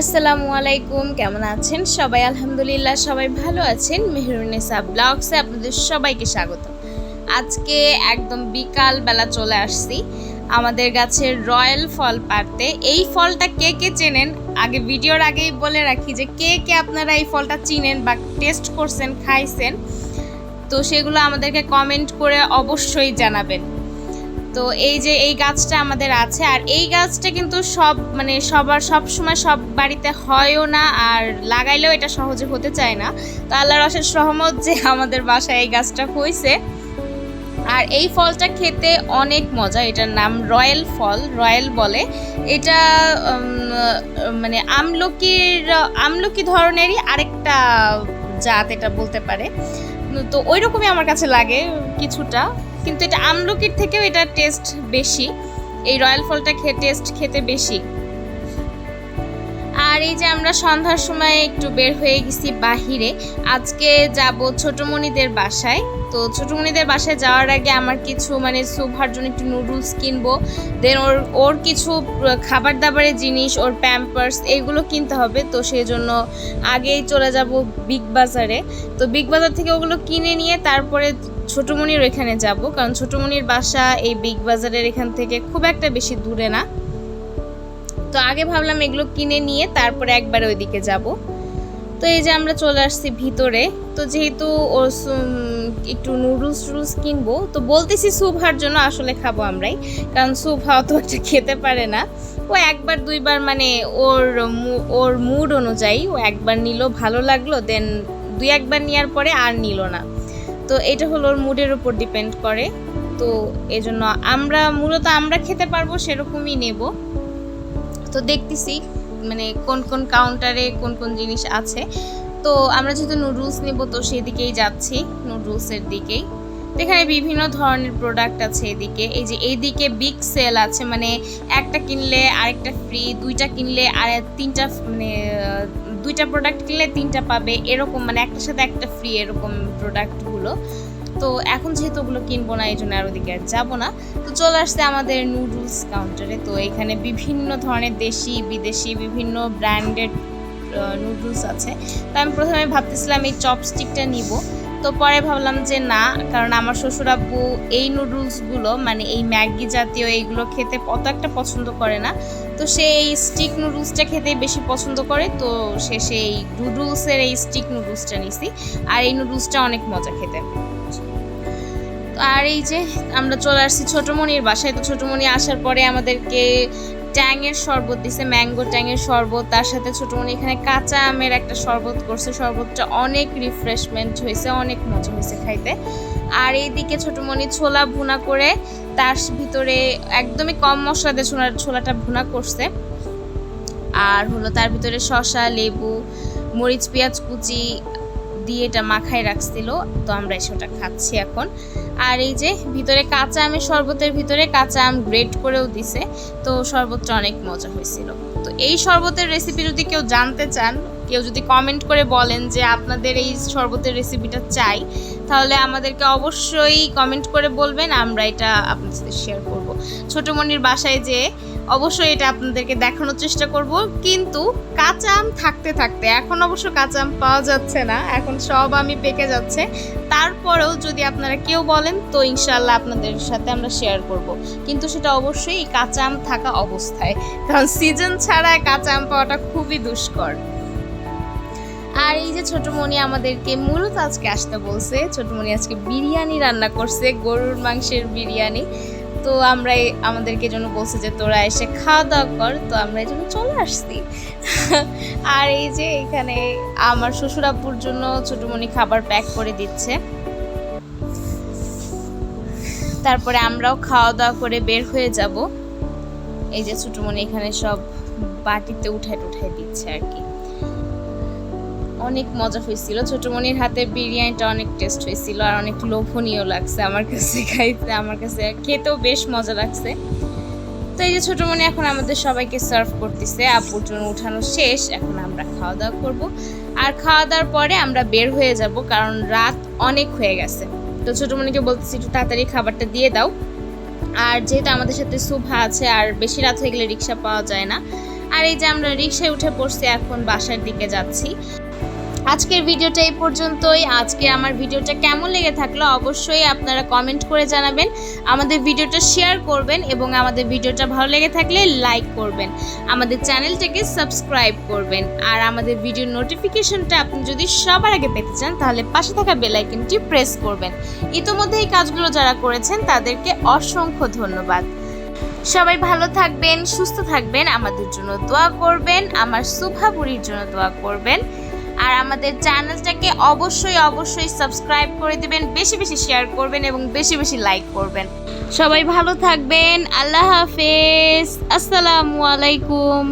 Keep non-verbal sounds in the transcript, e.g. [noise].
আসসালামু আলাইকুম, কেমন আছেন? সবাই আলহামদুলিল্লাহ সবাই ভালো আছেন। মেহরুনেসা ব্লগসে আপনাদের সবাইকে স্বাগত। আজকে একদম বিকাল বেলা চলে আসছি আমাদের গাছের রয়্যাল ফল পাড়তে। এই ফলটা কে কে চেনেন? আগে ভিডিওর আগেই বলে রাখি যে, কে কে আপনারা এই ফলটা চিনেন বা টেস্ট করছেন, খাইছেন, তো সেগুলো আমাদেরকে কমেন্ট করে অবশ্যই জানাবেন। তো এই যে এই গাছটা আমাদের আছে, আর এই গাছটা কিন্তু সব মানে সবার সব সময় সব বাড়িতে হয়ও না আর লাগাইলেও এটা সহজে হতে চায় না। তো আল্লাহর অশেষ রহমত যে আমাদের বাসায় এই গাছটা হয়েছে আর এই ফলটা খেতে অনেক মজা, এটার নাম রয়্যাল ফল, রয়্যাল বলে। এটা মানে আমলকির, আমলকি ধরনেরই আরেকটা জাত এটা বলতে পারে। তো ওই রকমই আমার কাছে লাগে কিছুটা। কিন্তু এটা আমলকির থেকেও এটা টেস্ট বেশি। এই রয়্যাল ফলটা খেয়ে টেস্ট খেতে বেশি। আর এই যে আমরা সন্ধ্যার সময় একটু বের হয়ে গেছি বাহিরে, আজকে যাব ছোটমণিদের বাসায়। তো ছোটমণিদের বাসায় যাওয়ার আগে আমার কিছু মানে সুভার জন্য একটু নুডলস কিনবো দেন ওর ওর কিছু খাবার দাবারের জিনিস, ওর প্যাম্পার্স এইগুলো কিনতে হবে। তো সেই জন্য আগেই চলে যাব বিগ বাজারে তো বিগ বাজার থেকে ওগুলো কিনে নিয়ে তারপরে ছোটমণির এখানে যাব, কারণ ছোটমণির বাসা এই বিগ বাজারের এখান থেকে খুব একটা বেশি দূরে না। তো আগে ভাবলাম এগুলো কিনে নিয়ে তারপরে একবার ওইদিকে যাব। তো এই যে আমরা চলে আসছি ভিতরে, তো যেহেতু ও সু- একটু নুডলস টুডলস কিনবো, তো বলতেছি সুভার জন্য আসলে খাব আমরাই, কারণ স্যুপ সুভা অত একটা খেতে পারে না। ও একবার দুইবার মানে ওর ওর মুড অনুযায়ী ও একবার নিল, ভালো লাগল দেন দুই একবার নেওয়ার পরে আর নিল না। তো এটা হলো ওর মুডের উপর ডিপেন্ড করে। তো এই জন্য আমরা, মূলত আমরা খেতে পারব সেরকমই নেব। তো দেখতেছি মানে কোন কোন কাউন্টারে কোন কোন জিনিস আছে। তো আমরা যেহেতু নুডলস নেব, তো সেদিকেই যাচ্ছি নুডলসের দিকেই। এখানে বিভিন্ন ধরনের প্রোডাক্ট আছে এদিকে। এই যে এইদিকে বিগ সেল আছে মানে একটা কিনলে আরেকটা ফ্রি দুইটা কিনলে আর তিনটা মানে দুইটা প্রোডাক্ট কিনলে তিনটা পাবে, এরকম মানে একটার সাথে একটা ফ্রি এরকম প্রোডাক্টগুলো তো এখন যেহেতু ওগুলো কিনবো না এই জন্য আর ওদিকে আর যাব না। তো চলে আসছে আমাদের নুডলস কাউন্টারে তো এখানে বিভিন্ন ধরনের দেশি, বিদেশি বিভিন্ন ব্র্যান্ডেড নুডলস আছে। তো আমি প্রথমে ভাবতেছিলাম এই চপস্টিকটা নিব। তো পরে ভাবলাম যে না, কারণ আমার শ্বশুর আব্বু এই নুডলসগুলো মানে এই ম্যাগি জাতীয় এইগুলো খেতে অত একটা পছন্দ করে না। তো সে এই স্টিক নুডলসটা খেতেই বেশি পছন্দ করে, তো সে সেই নুডলসের এই স্টিক নুডলসটা নিছি। আর এই নুডলসটা অনেক মজা খেতে। আর এই যে আমরা চলে আসছি ছোটমণির বাসায়, তো ছোটমণি আসার পরে আমাদেরকে ট্যাংয়ের শরবত দিছে, ম্যাঙ্গো ট্যাংয়ের শরবত, তার সাথে ছোটমণি এখানে কাঁচা আমের একটা শরবত করছে। শরবতটা অনেক রিফ্রেশমেন্ট হয়েছে, অনেক মজা হয়েছে খাইতে। আর এইদিকে ছোটমণি ছোলা ভুনা করে তার ভিতরে একদমই কম মশলা দিয়ে ছোলা ছোলাটা ভুনা করছে। আর হলো তার ভিতরে শসা, লেবু, মরিচ, পেঁয়াজ কুচি দিয়ে এটা মাখায় রাখছিল, তো আমরা সেটা খাচ্ছি এখন। আর এই যে ভিতরে কাঁচা আমের শরবতের ভিতরে কাঁচা আম গ্রেট করেও দিছে, তো শরবতটা অনেক মজা হয়েছিল। তো এই শরবতের রেসিপি যদি কেউ জানতে চান, কেউ যদি কমেন্ট করে বলেন যে আপনাদের এই শরবতের রেসিপিটা চাই, তাহলে আমাদেরকে অবশ্যই কমেন্ট করে বলবেন, আমরা এটা আপনাদের সাথে শেয়ার করব। ছোটমণির বাসায় যে অবশ্যই এটা আপনাদেরকে দেখানোর চেষ্টা করব। কিন্তু কাঁচা আম থাকতে থাকতে, এখন অবশ্য কাঁচা আম পাওয়া যাচ্ছে না, এখন সব আমি পেকে যাচ্ছে। তারপরেও যদি আপনারা কেউ বলেন, তো ইনশাল্লাহ আপনাদের সাথে আমরা শেয়ার করব। কিন্তু সেটা অবশ্যই কাঁচা আম থাকা অবস্থায়, কারণ সিজন ছাড়া কাঁচা আম পাওয়াটা খুবই দুষ্কর। আর এই যে ছোটমণি আমাদেরকে মূলত আজকে আসতে বলছে, ছোটমণি আজকে বিরিয়ানি রান্না করছে, গরুর মাংসের বিরিয়ানি। তো আমরা আমাদেরকে জন্য বলছে যে, তোরা এসে খাওয়া দাওয়া কর, তো আমরা এই জন্য চলে আসছি। [laughs] আর এই যে এখানে আমার শ্বশুর আব্বুর জন্য ছোটমণি খাবার প্যাক করে দিচ্ছে। তারপরে আমরাও খাওয়া দাওয়া করে বের হয়ে যাব। এই যে ছোটমণি এখানে সব বাটিতে উঠায় টুঠায় দিচ্ছে আর কি। অনেক মজা হয়েছিল। ছোটমণির হাতে বিরিয়ানিটা অনেক টেস্ট হয়েছিল আর অনেক লোভনীয় লাগছে আমার কাছে খাইতে। আমার কাছে খেতেও বেশ মজা লাগছে। তো এই যে ছোটমণি এখন আমাদের সবাইকে সার্ভ করতেছে। আপুর জন্য উঠানো শেষ। এখন আমরা খাওয়া দাওয়া করব। আর খাওয়া দাওয়ার পরে আমরা বের হয়ে যাব কারণ রাত অনেক হয়ে গেছে। তো ছোটমণিকে বলতেছি, একটু তাড়াতাড়ি খাবারটা দিয়ে দাও। আর যেহেতু আমাদের সাথে সুভা আছে, আর বেশি রাত হয়ে গেলে রিক্সা পাওয়া যায় না। আর এই যে আমরা রিক্সায় উঠে পড়ছি, এখন বাসার দিকে যাচ্ছি। আজকের ভিডিওটা এই পর্যন্তই। আজকে আমার ভিডিওটা কেমন লেগে থাকল অবশ্যই আপনারা কমেন্ট করে জানাবেন। আমাদের ভিডিওটা শেয়ার করবেন এবং আমাদের ভিডিওটা ভালো লেগে থাকলে লাইক করবেন। আমাদের চ্যানেলটাকে সাবস্ক্রাইব করবেন। আর আমাদের ভিডিওর নোটিফিকেশনটা আপনি যদি সবার আগে পেতে চান, তাহলে পাশে থাকা বেল আইকনটি প্রেস করবেন। ইতোমধ্যে এই কাজগুলো যারা করেছেন, তাদেরকে অসংখ্য ধন্যবাদ। সবাই ভালো থাকবেন, সুস্থ থাকবেন। আমাদের জন্য দোয়া করবেন। আমার সুভাপুরীর জন্য দোয়া করবেন। আর আমাদের চ্যানেলটাকে অবশ্যই অবশ্যই সাবস্ক্রাইব করে দিবেন, বেশি বেশি শেয়ার করবেন এবং বেশি বেশি লাইক করবেন। সবাই ভালো থাকবেন, আল্লাহ হাফেজ, আসসালামু আলাইকুম।